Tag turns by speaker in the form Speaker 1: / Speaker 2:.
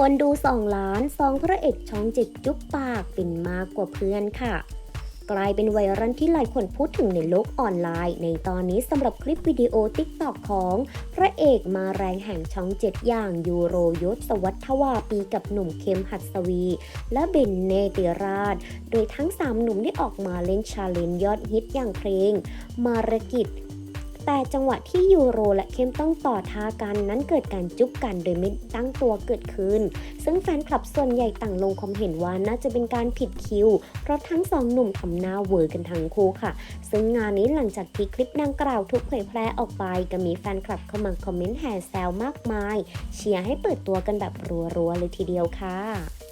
Speaker 1: คนดู 2 ล้านสองพระเอกช่องเจ็ดจุ๊บปากเป็นมากกว่าเพื่อนค่ะ กลายเป็นไวรัลที่หลายคนพูดถึงในโลกออนไลน์ ในตอนนี้สำหรับคลิปวิดีโอติ๊กตอกของพระเอกมาแรงแห่งช่องเจ็ดอย่างยูโรยศวัฒวาปีกับหนุ่มเคมหัสวี และเบนเนติราช โดยทั้ง 3 หนุ่มได้ออกมาเล่นชาเลนจ์ยอดฮิตอย่างเพลง มารกิจ แต่จังหวะที่ยูโรและเข้มต้องต่อท่ากันนั้นเกิดการจุ๊บกันโดยไม่ตั้งตัวเกิดขึ้น ซึ่งแฟนคลับส่วนใหญ่ต่างลงความเห็นว่าน่าจะเป็นการผิดคิว เพราะทั้งสองหนุ่มทำหน้าเวอร์กันทั้งคู่ค่ะ ซึ่งงานนี้หลังจากที่คลิปดังกล่าวถูกเผยแพร่ออกไปก็มีแฟนคลับเข้ามาคอมเมนต์แห่แซวมากมาย เชียร์ให้เปิดตัวกันแบบรัวๆเลยทีเดียวค่ะ